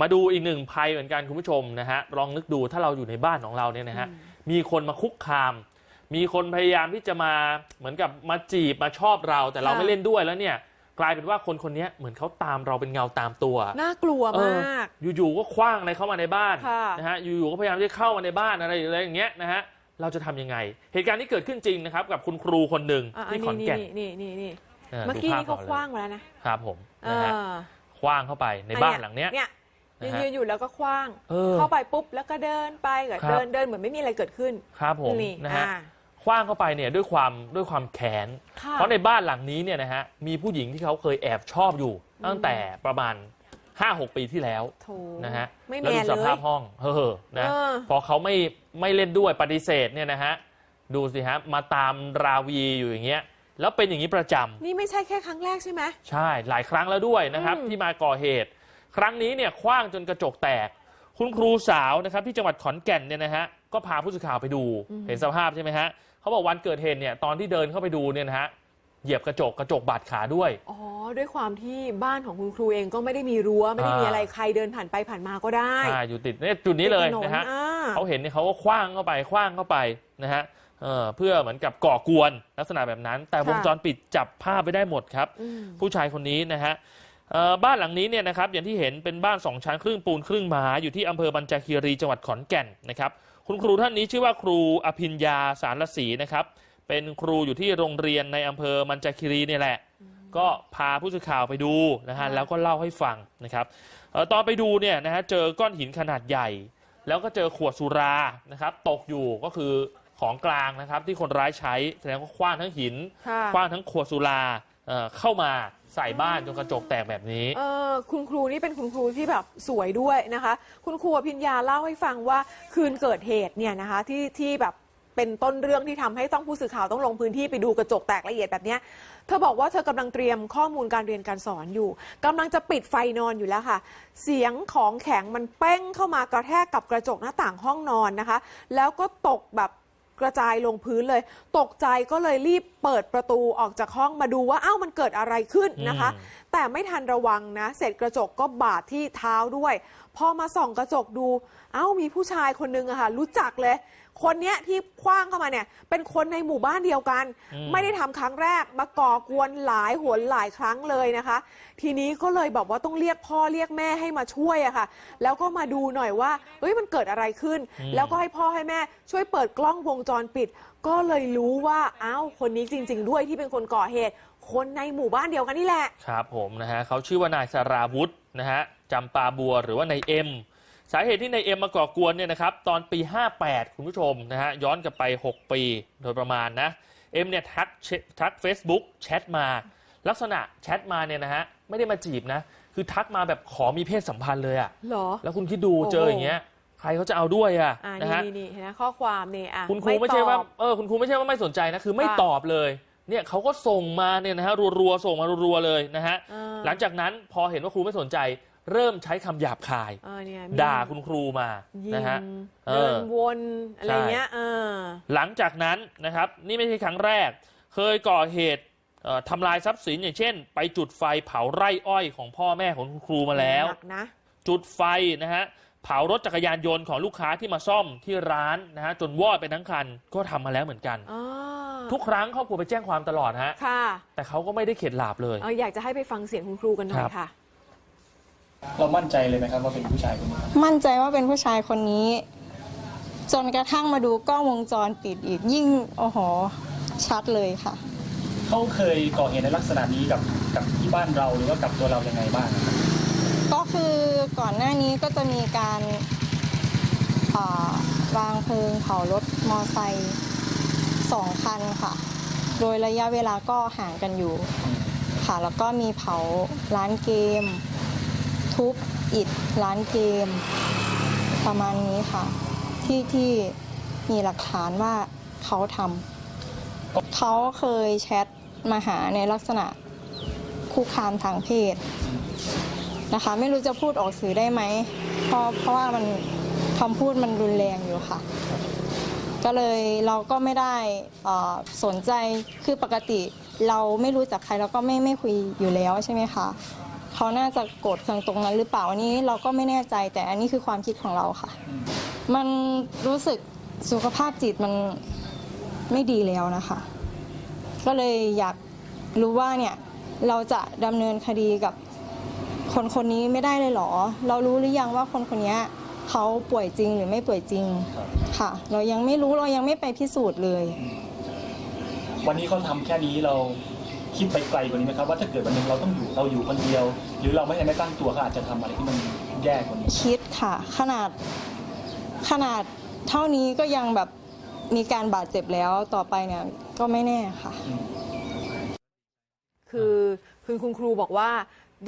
มาดูอีกหนึ่งภัยเหมือนกันคุณผู้ชมนะฮะลองนึกดูถ้าเราอยู่ในบ้านของเราเนี่ยนะฮะมีคนมาคุกคาม มีคนพยายามที่จะมาเหมือนกับมาจีบมาชอบเรา แต่เราค่ะไม่เล่นด้วยแล้วเนี่ยกลายเป็นว่าคนคนนี้เหมือนเขาตามเราเป็นเงาตามตัว น่ากลัวเอมากออยู่ๆก็คว้างอะไรเข้ามาในบ้านค่ะนะฮะ อยู่ๆก็พยายามที่จะเข้ามาในบ้านอะไรอะไรอย่างเงี้ยนะฮะ เราจะทำยังไง เหตุการณ์นี้เกิดขึ้นจริงนะครับ กับคุณครูคนหนึ่งอะที่ขอัอนนนี้แก่น นี่นี่นี่นี่เออเมื่อกี้ดูภพนี่เขาก่อลยคว้างมาแล้วนะครับผมเอนะฮะอคว้างเข้าไปในบ้านหลังเนี้ยเนี่ ยนะฮะยืนๆอยู่แล้วก็คว้างเออเข้าไปปุ๊บแล้วก็เดินไปกับครับเดินเดินเหมือนไม่มีอะไรเกิดขึ้น ครับผมนี่นะฮะอ่าคว้างเข้าไปเนี่ยด้วยความด้วยความแค้นค่ะเพราะในบ้านหลังนี้เนี่ยนะฮะมีผู้หญิงที่เขาเคยแอบชอบอยู่ ตั้งแต่ประมาณ5-6ปีที่แล้วโถนะฮะไม่แล้วแมดูนสเลภายพห้องเฮ้อนะเออพอเขาไม่ไม่เล่นด้วยปฏิเสธเนี่ยนะฮะดูสิฮะมาตามราวีอยู่อย่างเงี้ยแล้วเป็นอย่างนี้ประจำนี่ไม่ใช่แค่ครั้งแรกใช่ไหมใช่หลายครั้งแล้วด้วยนะครับอืมที่มาก่อเหตุ ครั้งนี้เนี่ยคว้างจนกระจกแตก คุณครูสาวนะครับที่จังหวัดขอนแก่นเนี่ยนะฮะก็พาผู้สื่อข่าวไปดูเห็นสภาพใช่ไหมฮะเขาบอกวันเกิดเหตุเนี่ยตอนที่เดินเข้าไปดูเนี่ยนะฮะเหยียบกระจกกระจกบาดขาด้วย อ๋อ ด้วยความที่บ้านของคุณครูเองก็ไม่ได้มีรั้ว ไม่ได้มีอ่าอะไรใครเดินผ่านไปผ่านมาก็ได้อ่าอยู่ติดเนี่ยจุดนี้เลยติดถนะฮะอ่าเขาเห็นเนี่ยเขาก็คว้างเข้าไปคว้างเข้าไปนะฮะเออเพื่อเหมือนกับก่อกวนลักษณะแบบนั้น แต่วงจรปิดจับภาพไปได้หมดครับอืมผู้ชายคนนี้นะฮะเอ่อ บ้านหลังนี้เนี่ยนะครับอย่างที่เห็นเป็นบ้านสองชั้นครึ่งปูนครึ่งไม้อยู่ที่อำเภอบัญจคีรีจังหวัดขอนแก่นนะครับ คุณครูท่านนี้ชื่อว่าครูอภิญญาสารศรีนะครับ เป็นครูอยู่ที่โรงเรียนในอำเภอบัญจคีรีเนี่ยแหละ ก็พาผู้สื่อข่าวไปดูนะฮะแล้วก็เล่าให้ฟังนะครับเอ่อตอนไปดูเนี่ยนะฮะเจอก้อนหินขนาดใหญ่ แล้วก็เจอขวดสุรานะครับ ตกอยู่ก็คือของกลางนะครับที่คนร้ายใช้แสดงว่าคว้างทั้งหินค่ะคว้างทั้งขวดสุราเอ่อเข้ามา ใส่บ้านจนกระจกแตกแบบนี้ เออคุณครูนี่เป็นคุณครูที่แบบสวยด้วยนะคะ คุณครูอภิญญาเล่าให้ฟังว่าคืนเกิดเหตุเนี่ยนะคะที่ที่แบบเป็นต้นเรื่องที่ทำให้ต้องผู้สื่อข่าวต้องลงพื้นที่ไปดูกระจกแตกละเอียดแบบนี้ เธอบอกว่าเธอกำลังเตรียมข้อมูลการเรียนการสอนอยู่กำลังจะปิดไฟนอนอยู่แล้วค่ะ เสียงของแข็งมันเป้งเข้ามากระแทกกับกระจกหน้าต่างห้องนอนนะคะ แล้วก็ตกแบบ กระจายลงพื้นเลย ตกใจก็เลยรีบเปิดประตูออกจากห้องมาดูว่าเอ้ามันเกิดอะไรขึ้นนะคะ แต่ไม่ทันระวังนะเศษกระจกก็บาดที่เท้าด้วย พอมาส่องกระจกดู เอ้ามีผู้ชายคนนึงอะค่ะรู้จักเลย คนเนี้ยที่คว้างเข้ามาเนี่ย เป็นคนในหมู่บ้านเดียวกันอืมไม่ได้ทำครั้งแรกมาก่อกวนหลายหนหลายครั้งเลยนะคะ ทีนี้ก็เลยบอกว่าต้องเรียกพ่อเรียกแม่ให้มาช่วยอะค่ะ แล้วก็มาดูหน่อยว่าเฮ้ยมันเกิดอะไรขึ้น แล้วก็ให้พ่อให้แม่ช่วยเปิดกล้องวงจรปิด ก็เลยรู้ว่าอ้าวคนนี้จริง ๆ ด้วยที่เป็นคนก่อเหตุ คนในหมู่บ้านเดียวกันนี่แหละ ครับผมนะฮะเขาชื่อว่านายสราวุธนะฮะจำปาบัวหรือว่านายเอ็มสาเหตุที่นายเอ็มมาก่อกวนเนี่ยนะครับตอนปี 58 คุณผู้ชมนะฮะย้อนกลับไป 6 ปีโดยประมาณนะเอ็มเนี่ยทักเชทัก Facebook แชทมา ลักษณะแชทมาเนี่ยนะฮะไม่ได้มาจีบนะ คือทักมาแบบขอมีเพศสัมพันธ์เลยอะเหรอ แล้วคุณคิดดูโอ้โหเจออย่างเงี้ยใครเขาจะเอาด้วยอะอ่านะนี่ฮะนี่นี่เห็นไหมข้อความนี่อะคุณครูไม่ใช่ว่าตอบเออคุณครูไม่ใช่ว่าไม่สนใจนะคือไม่ค่ะตอบเลย เนี่ยเขาก็ส่งมาเนี่ยนะฮะรัวๆส่งมารัวๆเลยนะฮะอ่า หลังจากนั้นพอเห็นว่าครูไม่สนใจ เริ่มใช้คำหยาบคาย เออเนี่ยมีด่าคุณครูมายิงนะฮะ เออ เดินวนอะไรเงี้ยเออหลังจากนั้นนะครับนี่ไม่ใช่ครั้งแรก เคยก่อเหตุเอ่อทำลายทรัพย์สินอย่างเช่น ไปจุดไฟเผาไร่อ้อยของพ่อแม่ของคุณครูมาแล้ว หนักนะ จุดไฟนะฮะเผารถจักรยานยนต์ของลูกค้าที่มาซ่อมที่ร้านนะฮะจนวอดไปทั้งคันก็ทำมาแล้วเหมือนกัน อ๋อ ทุกครั้งครอบครัวไปแจ้งความตลอดฮะ ค่ะแต่เขาก็ไม่ได้เข็ดหลาบเลย เอออยากจะให้ไปฟังเสียงคุณครูกันหน่อครัยบค่ะ เรามั่นใจเลยไหมครับว่าเป็นผู้ชายคนนี้ มั่นใจว่าเป็นผู้ชายคนนี้ จนกระทั่งมาดูกล้องวงจรปิดอีกยิ่งโอ้โหชัดเลยค่ะ เขาเคยก่อเหตุในลักษณะนี้กับกับที่บ้านเราหรือว่ากับตัวเรายังไงบ้างครับก็คือก่อนหน้านี้ก็จะมีการอ่าวางเพลิงเผารถมอไซค์ สองคันค่ะ โดยระยะเวลาก็ห่างกันอยู่ ค่ะ แล้วก็มีเผาร้านเกม ทุบอิฐร้านเกม ประมาณนี้ค่ะ ที่ที่มีหลักฐานว่าเขาทำเขาเคยแชทมาหาในลักษณะคุกคามทางเพศนะคะ ไม่รู้จะพูดออกสื่อได้ไหมเพราะเพราะว่ามันคำพูดมันรุนแรงอยู่ค่ะ ก็เลยเราก็ไม่ได้สนใจคือปกติเราไม่รู้จักใครเราก็ไม่ไม่คุยอยู่แล้วใช่ไหมคะเขาน่าจะโกรธเคืองตรงนั้นหรือเปล่าอันนี้เราก็ไม่แน่ใจแต่อันนี้คือความคิดของเราค่ะ มันรู้สึกสุขภาพจิตมันไม่ดีแล้วนะคะ ก็เลยอยากรู้ว่าเนี่ยเราจะดำเนินคดีกับคนคนนี้ไม่ได้เลยเหรอ เรารู้หรือยังว่าคนคนนี้ เขาป่วยจริงหรือไม่ป่วยจริงครับค่ะ เรายังไม่รู้เรายังไม่ไปพิสูจน์เลย วันนี้เขาทำแค่นี้เราคิดไปไกลกว่านี้ไหมครับว่าถ้าเกิดวันหนึงเราต้องอยู่เราอยู่คนเดียว หรือเราไม่ทันได้ตั้งตัวเขาอาจจะทำอะไรที่มันแย่กว่านี้ คิดค่ะ ขนาดขนาดเท่านี้ก็ยังแบบมีการบาดเจ็บแล้วต่อไปเนี่ยก็ไม่แน่ค่ะ คือคือคุณครูบอกว่า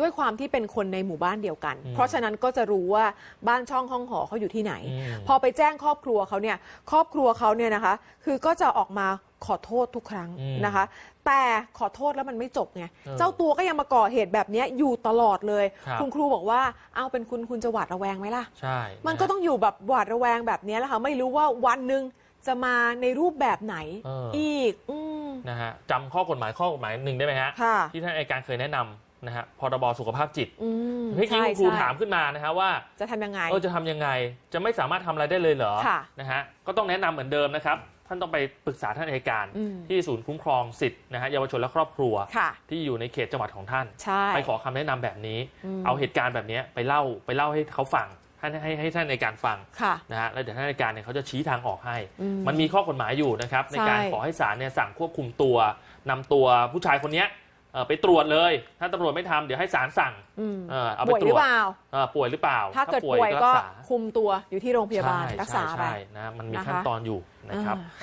ด้วยความที่เป็นคนในหมู่บ้านเดียวกันอืมเพราะฉะนั้นก็จะรู้ว่าบ้านช่องห้องหอเขาอยู่ที่ไหนอืมพอไปแจ้งครอบครัวเขาเนี่ยครอบครัวเขาเนี่ยนะคะ คือก็จะออกมาขอโทษทุกครั้งอืมนะคะ แต่ขอโทษแล้วมันไม่จบไงเออเจ้าตัวก็ยังมาก่อเหตุแบบเนี้ยอยู่ตลอดเลยครับณครูบอกว่าเอาเป็นคุณคุณจะหวาดระแวงไหมล่ะใช่มันก็ะฮะต้องอยู่แบบหวาดระแวงแบบเนี้ยแหละค่ะไม่รู้ว่าวันหนึ่งจะมาในรูปแบบไหนเอออีกอืมนะฮะจำข้อกฎหมายข้อกฎหมายหนึ่งได้ไหมฮะค่ะที่ท่านอัยการเคยแนะนำ นะฮะพรบสุขภาพจิตอืมที่จริงใช่คุณครูใช่ถามขึ้นมานะฮะว่าจะทำยังไงเออจะทำยังไง จะไม่สามารถทำอะไรได้เลยเหรอค่ะนะฮะก็ต้องแนะนำเหมือนเดิมนะครับท่านต้องไปปรึกษาท่านอัยการอืมที่ศูนย์คุ้มครองสิทธิ์นะฮะเยาวชนและครอบครัวค่ะที่อยู่ในเขตจังหวัดของท่านใช่ไปขอคำแนะนำแบบนี้อืมเอาเหตุการณ์แบบนี้ไปเล่าไปเล่าให้เขาฟังให้ให้ให้ท่านในการฟังค่ะนะฮะแล้วเดี๋ยวท่านในการเนี่ยเขาจะชี้ทางออกให้อืมมันมีข้อกฎหมายอยู่นะครับ ในการใช่ขอให้ศาลเนี่ยสั่งควบคุมตัวนำตัวผู้ชายคนเนี้ยเอ่อ ไปตรวจเลย ถ้าตำรวจไม่ทำเดี๋ยวให้ศาลสั่งอืมเอ่อเอาไปป่วยตหรรืวอจเปล่า เอ่อป่วยหรือเปล่าถ้าเกิดป่วยป่วยรัก็ษาคุมตัวอยู่ที่โรงพยาบาลใช่รักษาไป ใช่ใช่นะมันมีขั้นตอนอยู่นะครับ อ่า